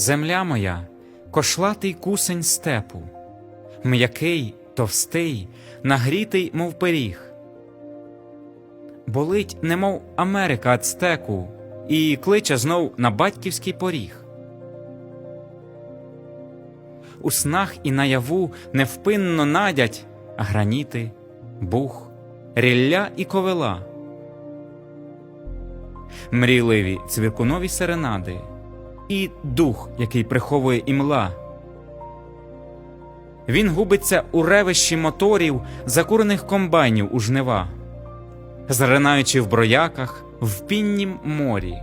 Земля моя, кошлатий кусень степу, м'який, товстий, нагрітий, мов пиріг. Болить, немов Америка ацтеку, і кличе знов на батьківський поріг. У снах і наяву невпинно надять граніти, бух, рілля і ковила. Мрійливі цвіркунові серенади, і дух, який приховує імла. Він губиться у ревищі моторів, закурених комбайнів у жнива, зринаючи в брояках в піннім морі,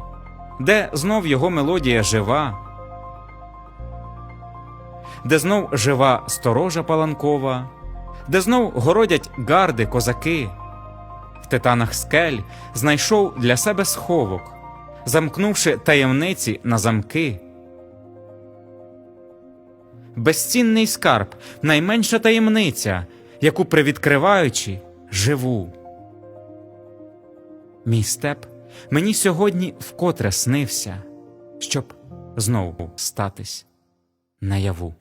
де знов його мелодія жива, де знов жива сторожа паланкова, де знов городять гарди козаки. В титанах скель знайшов для себе сховок, замкнувши таємниці на замки. Безцінний скарб, найменша таємниця, яку привідкриваючи, живу. Мій степ мені сьогодні вкотре снився, щоб знову статись наяву.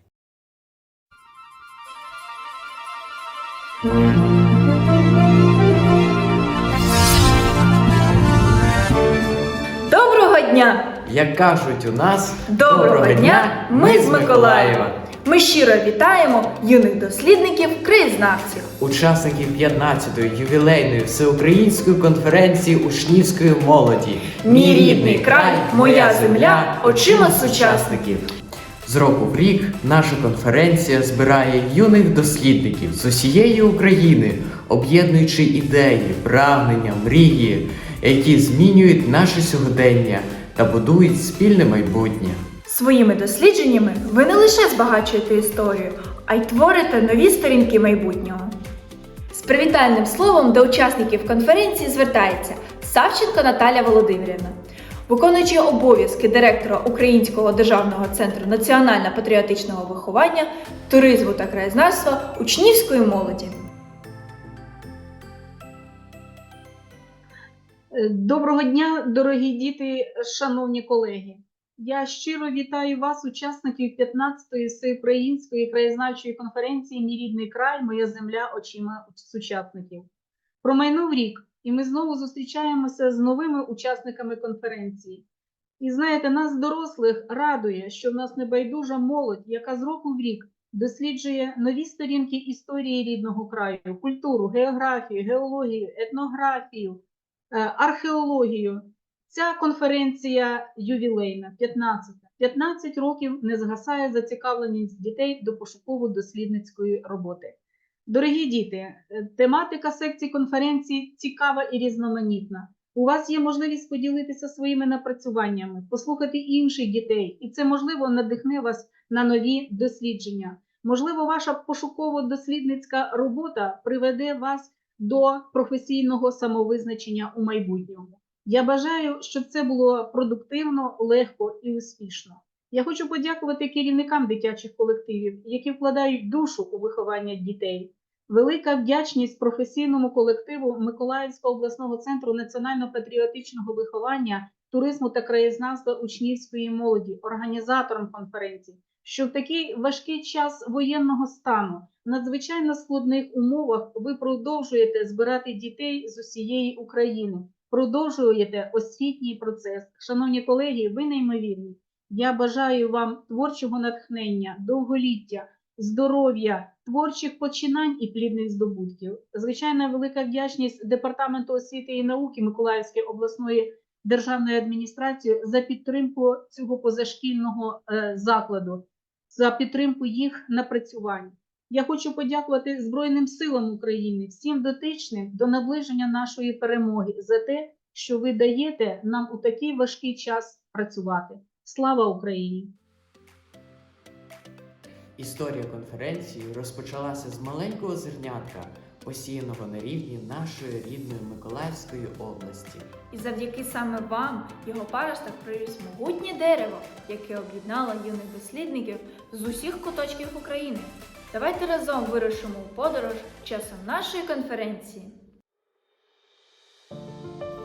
Дня! Як кажуть у нас, Доброго, дня! Ми з Миколаєва. Ми щиро вітаємо юних дослідників краєзнавців. учасників 15-ї ювілейної всеукраїнської конференції учнівської молоді. Мій рідний край, моя земля, очима сучасників. З року в рік наша конференція збирає юних дослідників з усієї України, об'єднуючи ідеї, прагнення, мрії, які змінюють наше сьогодення та будують спільне майбутнє. Своїми дослідженнями ви не лише збагачуєте історію, а й творите нові сторінки майбутнього. З привітальним словом до учасників конференції звертається Савченко Наталя Володимирівна, виконуючи обов'язки директора Українського державного центру національно-патріотичного виховання, туризму та краєзнавства учнівської молоді. Доброго дня, дорогі діти, шановні колеги. Я щиро вітаю вас, учасників 15-ї всеукраїнської краєзнавчої конференції Мій рідний край, моя земля очима сучасників. Промайнув рік, і ми знову зустрічаємося з новими учасниками конференції. І знаєте, нас, дорослих, радує, що в нас небайдужа молодь, яка з року в рік досліджує нові сторінки історії рідного краю, культуру, географію, геологію, етнографію, е, археологію. Ця конференція ювілейна, 15. 15 років не згасає зацікавленість дітей до пошуково-дослідницької роботи. Дорогі діти, е, тематика секції конференції цікава і різноманітна. У вас є можливість поділитися своїми напрацюваннями, послухати інших дітей, і це можливо надихне вас на нові дослідження. Можливо, ваша пошуково-дослідницька робота приведе вас до професійного самовизначення у майбутньому. Я бажаю, щоб це було продуктивно, легко і успішно. Я хочу подякувати керівникам дитячих колективів, які вкладають душу у виховання дітей. Велика вдячність професійному колективу Миколаївського обласного центру національно-патріотичного виховання, туризму та краєзнавства учнівської молоді, організаторам конференції, що в такий важкий час воєнного стану, в надзвичайно складних умовах, ви продовжуєте збирати дітей з усієї України, продовжуєте освітній процес. Шановні колеги, ви неймовірні. Я бажаю вам творчого натхнення, довголіття, здоров'я, творчих починань і плідних здобутків. Звичайно, велика вдячність Департаменту освіти і науки Миколаївської обласної державної адміністрації за підтримку цього позашкільного е, закладу, за підтримку їх напрацювань. Я хочу подякувати Збройним силам України, всім дотичним до наближення нашої перемоги за те, що ви даєте нам у такий важкий час працювати. Слава Україні! Історія конференції розпочалася з маленького зернятка, посіяного на рівні нашої рідної Миколаївської області. І завдяки саме вам його паросток приріс могутнє дерево, яке об'єднало юних дослідників з усіх куточків України. Давайте разом вирушимо у подорож часом нашої конференції.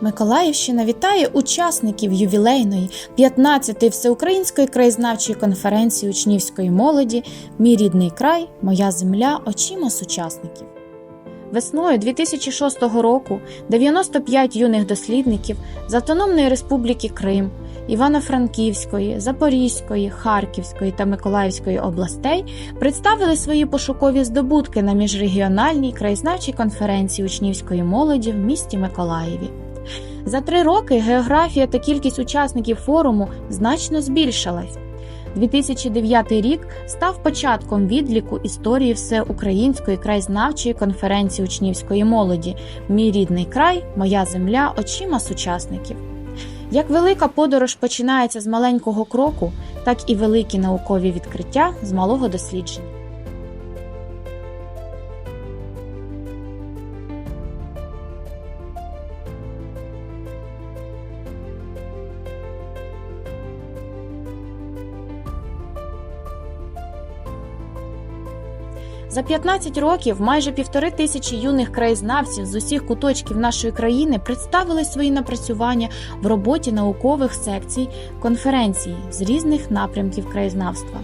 Миколаївщина вітає учасників ювілейної 15-ї всеукраїнської краєзнавчої конференції учнівської молоді Мій рідний край, моя земля очима сучасників. Весною 2006 року 95 юних дослідників з Автономної Республіки Крим, Івано-Франківської, Запорізької, Харківської та Миколаївської областей представили свої пошукові здобутки на міжрегіональній краєзнавчій конференції учнівської молоді в місті Миколаєві. За три роки географія та кількість учасників форуму значно збільшилась. 2009 рік став початком відліку історії всеукраїнської краєзнавчої конференції учнівської молоді Мій рідний край, моя земля очима сучасників. Як велика подорож починається з маленького кроку, так і великі наукові відкриття з малого дослідження. За 15 років майже півтори тисячі юних краєзнавців з усіх куточків нашої країни представили свої напрацювання в роботі наукових секцій конференції з різних напрямків краєзнавства.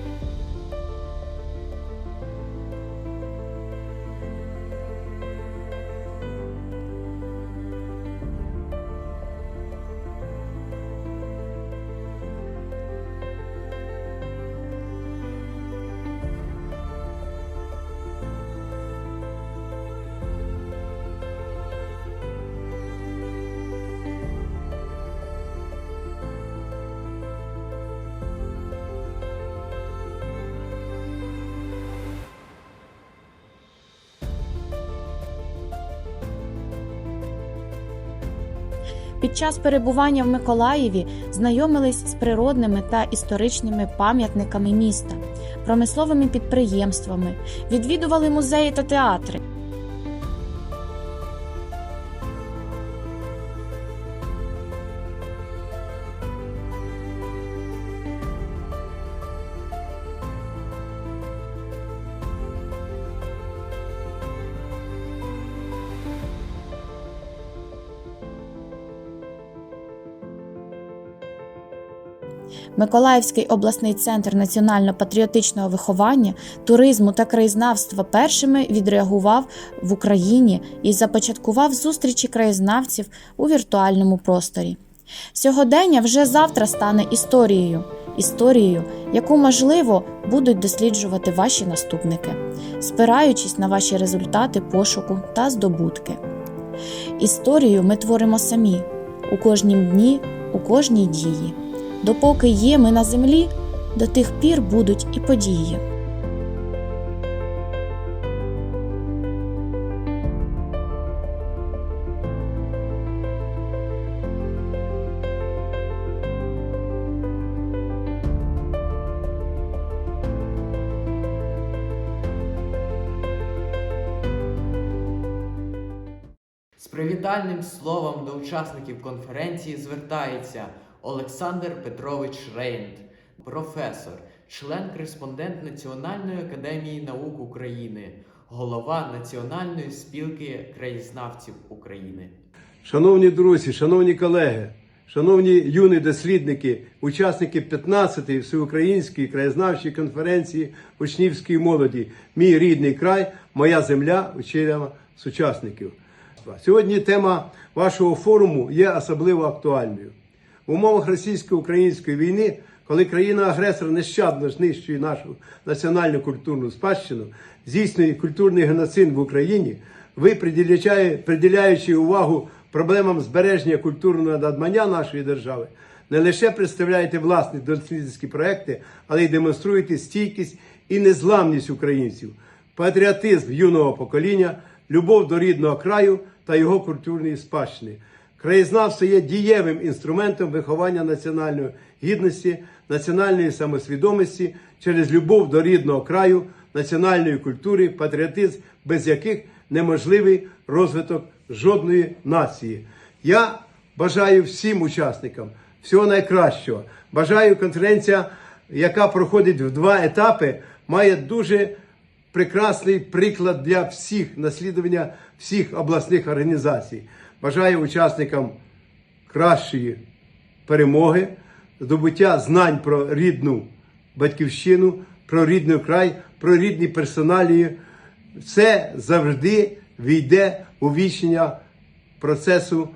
Під час перебування в Миколаєві знайомились з природними та історичними пам'ятниками міста, промисловими підприємствами, відвідували музеї та театри. Миколаївський обласний центр національно-патріотичного виховання, туризму та краєзнавства першими відреагував в Україні і започаткував зустрічі краєзнавців у віртуальному просторі. Сьогодення вже завтра стане історією, історією, яку можливо будуть досліджувати ваші наступники, спираючись на ваші результати пошуку та здобутки. Історію ми творимо самі у кожнім дні, у кожній дії. Допоки є ми на землі, до тих пір будуть і події. З привітальним словом до учасників конференції звертається Олександр Петрович Рейнд, професор, член-кореспондент Національної академії наук України, голова Національної спілки краєзнавців України. Шановні друзі, шановні колеги, шановні юні дослідники, учасники 15-ї всеукраїнської краєзнавчої конференції учнівської молоді Мій рідний край, моя земля, учителя сучасників. Сьогодні тема вашого форуму є особливо актуальною. В умовах російсько-української війни, коли країна-агресор нещадно знищує нашу національну культурну спадщину, здійснює культурний геноцид в Україні, ви, приділяючи, увагу проблемам збереження культурного надмання нашої держави, не лише представляєте власні дослідницькі проекти, але й демонструєте стійкість і незламність українців, патріотизм юного покоління, любов до рідного краю та його культурної спадщини. Краєзнавство є дієвим інструментом виховання національної гідності, національної самосвідомості через любов до рідного краю, національної культури, патріотизм, без яких неможливий розвиток жодної нації. Я бажаю всім учасникам всього найкращого. Бажаю конференція, яка проходить в два етапи, має дуже прекрасний приклад для всіх наслідування всіх обласних організацій. Бажаю учасникам кращої перемоги, здобуття знань про рідну батьківщину, про рідний край, про рідні персоналії. Це завжди війде у вічення процесу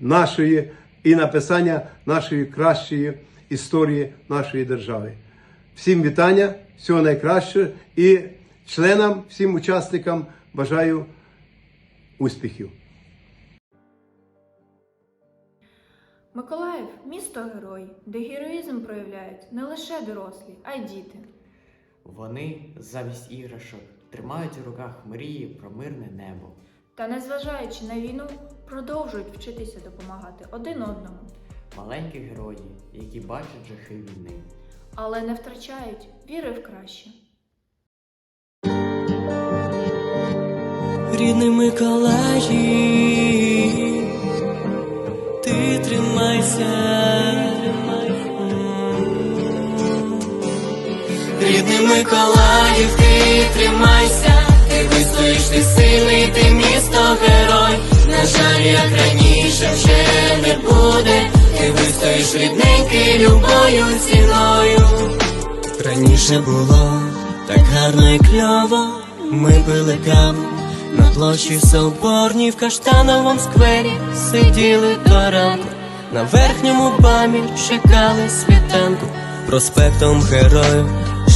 нашої і написання нашої кращої історії нашої держави. Всім вітання, всього найкращого і членам, всім учасникам бажаю успіхів. Миколаїв місто герой, де героїзм проявляють не лише дорослі, а й діти. Вони замість іграшок тримають у руках мрії про мирне небо. Та незважаючи на війну, продовжують вчитися допомагати один одному, Маленькі герої, які бачать жахи війни. але не втрачають віри в краще. Рідний Миколаїв, тримайся. Рідний Миколаїв, ти тримайся, ти вистоїш, ти сильний, ти місто герой. На жаль, як раніше вже не буде, ти вистоїш рідненький любою ціною. Раніше було так гарно і кльово, ми пили каву на площі Соборній в каштановому сквері сиділи до ранку, на верхньому бамі чекали світанку, проспектом героїв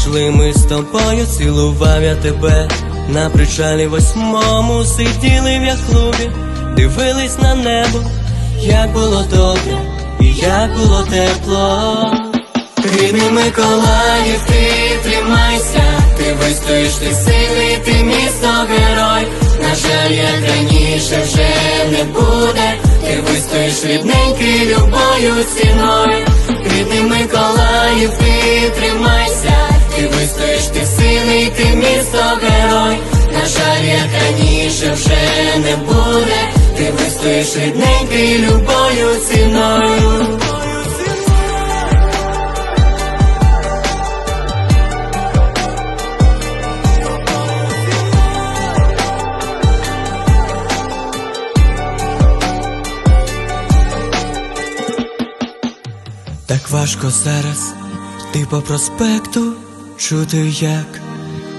йшли ми з тобою, цілував я тебе. На причалі восьмому сиділи в яхлубі, дивились на небо, як було добре і як було тепло. Рідний Миколаїв, ти тримайся, ти вистоїш, ти сильний, ти місто герой. На жаль, як раніше вже не буде, ти вистоїш рідненький любою ціною. Рідний Миколаїв, ти тримайся, ти вистоїш, ти сильний, ти місто герой. На жаль, як раніше вже не буде, ти вистоїш рідненький любою ціною. Важко зараз йти по проспекту, чути як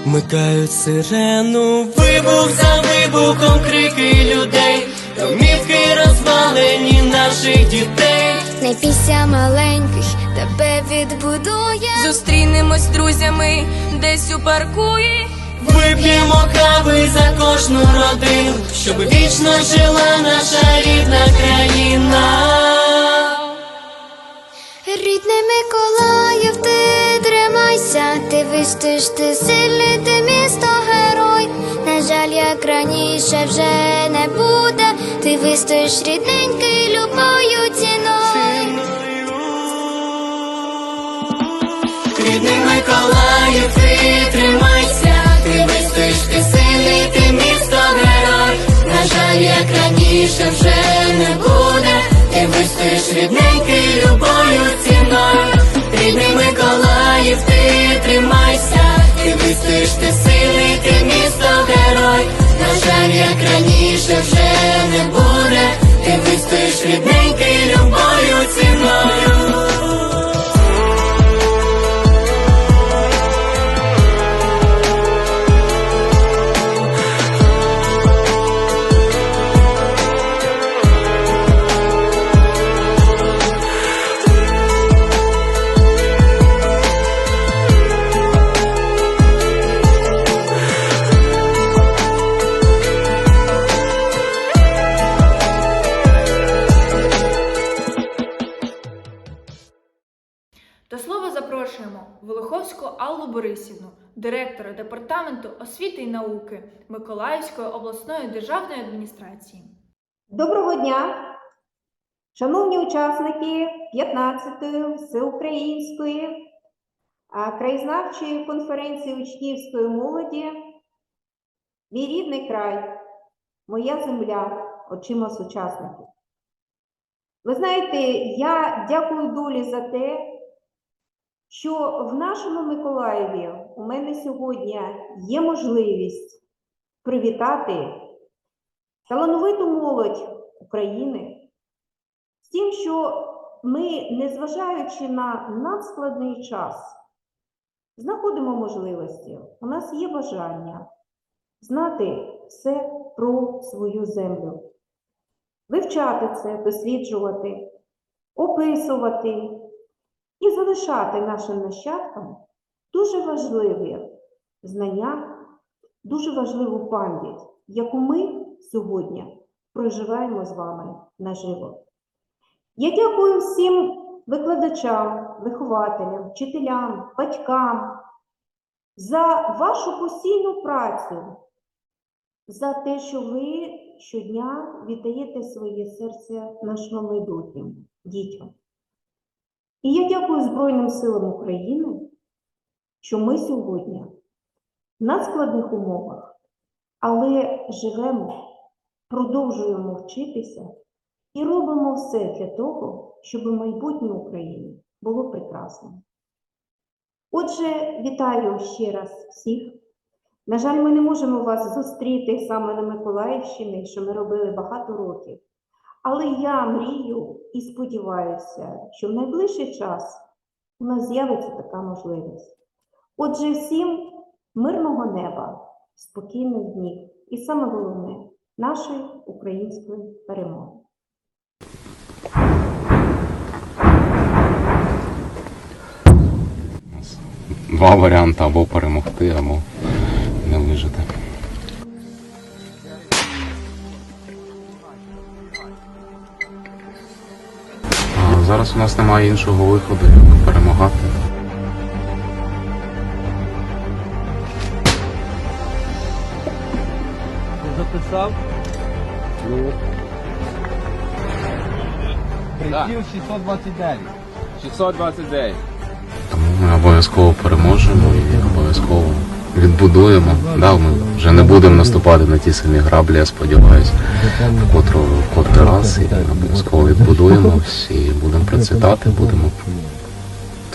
микають сирену, вибух за вибухом, крики людей, домівки розвалені наших дітей. Не бійся маленьких, тебе відбудує. Зустрінемось з друзями десь у паркуї. Вип'ємо кави за кожну родину, щоб вічно жила наша рідна країна. Рідний Миколаїв, ти тримайся, ти вистоїш, ти сильний, ти місто герой. На жаль, як раніше вже не буде, ти вистоїш рідненький любою ціною. Рідний Миколаїв, ти тримайся, ти вистоїш, ти сильний, ти місто герой. На жаль, як раніше вже не буде, ти вистоїш рідненький ти тримайся, ти мислиш, ти сильний, ти місто герой. На жаль, як раніше вже не буде, ти вистоїш рідненький любою ціною. Департаменту освіти і науки Миколаївської обласної державної адміністрації. Доброго дня, шановні учасники 15-ї всеукраїнської краєзнавчої конференції учнівської молоді. Мій рідний край, моя земля, очима сучасників. Ви знаєте, я дякую долі за те, що в нашому Миколаєві у мене сьогодні є можливість привітати талановиту молодь України з тим, що ми, незважаючи на надскладний час, знаходимо можливості, у нас є бажання знати все про свою землю, вивчати це, досліджувати, описувати залишати нашим нащадкам дуже важливі знання, дуже важливу пам'ять, яку ми сьогодні проживаємо з вами наживо. Я дякую всім викладачам, вихователям, вчителям, батькам за вашу постійну працю, за те, що ви щодня віддаєте своє серце нашим майбутнім дітям. І я дякую Збройним силам України, що ми сьогодні в надскладних умовах, але живемо, продовжуємо вчитися і робимо все для того, щоб майбутнє України було прекрасним. Отже, вітаю ще раз всіх. На жаль, ми не можемо вас зустріти саме на Миколаївщині, що ми робили багато років. Але я мрію і сподіваюся, що в найближчий час у нас з'явиться така можливість. Отже, всім мирного неба, спокійних днів і саме головне нашої української перемоги. Два варіанти або перемогти, або зараз у нас немає іншого виходу, як перемагати. Записав? Ну. Приціл 629. 629. Тому ми обов'язково переможемо і обов'язково відбудуємо. Да, ми вже не будемо наступати на ті самі граблі, я сподіваюся, в котру в котрий раз і обов'язково відбудуємось і будемо процвітати, будемо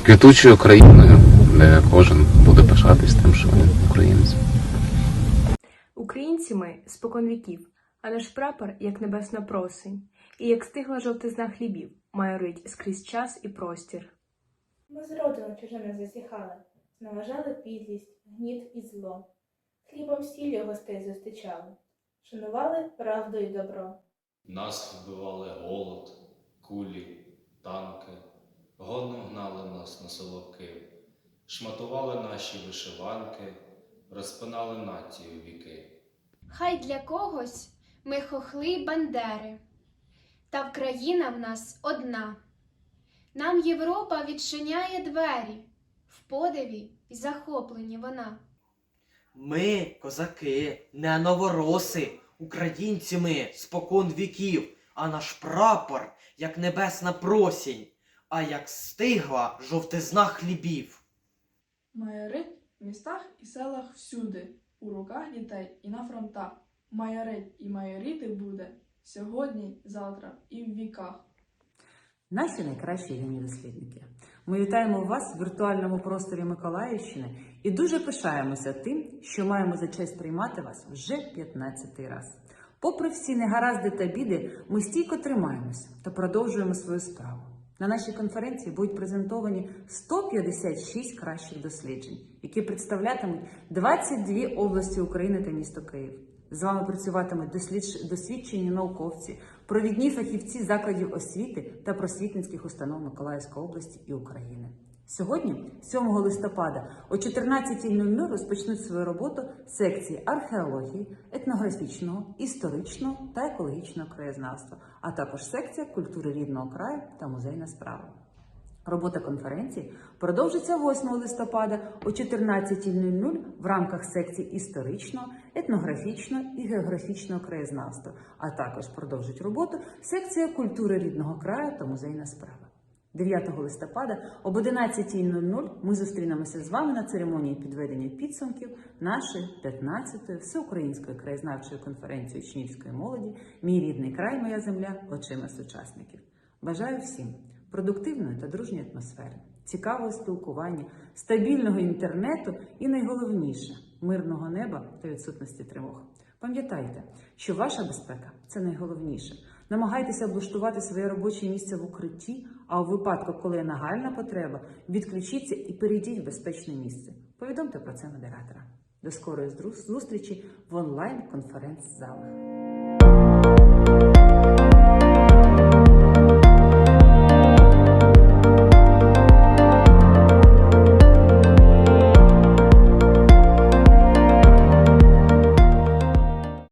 квітучою країною, де кожен буде пишатись тим, що він українець. Українці ми спокон віків, а наш прапор як небесна просень, і як стигла жовтизна хлібів, майорить скрізь час і простір. Ми з родину чужими засіхали, зневажали підлість, гніт і зло. Хлібом сіллю гостей зустрічали, шанували правду і добро. Нас вбивали голод, кулі, танки, годно гнали нас на соловки, шматували наші вишиванки, розпинали націю віки. Хай для когось ми хохли й бандери, та в країна в нас одна. Нам Європа відчиняє двері, в подиві й захопленні вона. Ми, козаки, не новороси, українці ми спокон віків, а наш прапор, як небесна просінь, а як стигла жовтизна хлібів. Майорить в містах і селах всюди, у руках дітей і на фронтах. Майорить і майоріти буде сьогодні, завтра і в віках. Наші найкращі юні дослідники. Ми вітаємо вас в віртуальному просторі Миколаївщини і дуже пишаємося тим, що маємо за честь приймати вас вже 15-й раз. Попри всі негаразди та біди, ми стійко тримаємося та продовжуємо свою справу. На нашій конференції будуть презентовані 156 кращих досліджень, які представлятимуть 22 області України та місто Київ. З вами працюватимуть досвідчені науковці, провідні фахівці закладів освіти та просвітницьких установ Миколаївської області і України. Сьогодні, 7 листопада, о 14.00 розпочнуть свою роботу секції археології, етнографічного, історичного та екологічного краєзнавства, а також секція культури рідного краю та музейна справа. Робота конференції продовжиться 8 листопада о 14.00 в рамках секцій історичного, етнографічного і географічного краєзнавства, а також продовжить роботу секція культури рідного краю та музейна справа. 9 листопада об 11.00 ми зустрінемося з вами на церемонії підведення підсумків нашої 15-ї всеукраїнської краєзнавчої конференції учнівської молоді Мій рідний край, моя земля очима сучасників. Бажаю всім продуктивної та дружньої атмосфери, цікавого спілкування, стабільного інтернету і найголовніше мирного неба та відсутності тривог. Пам'ятайте, що ваша безпека це найголовніше. Намагайтеся облаштувати своє робоче місце в укритті, а у випадку, коли є нагальна потреба, відключіться і перейдіть в безпечне місце. Повідомте про це модератора. До скорої зустрічі в онлайн конференц-залах.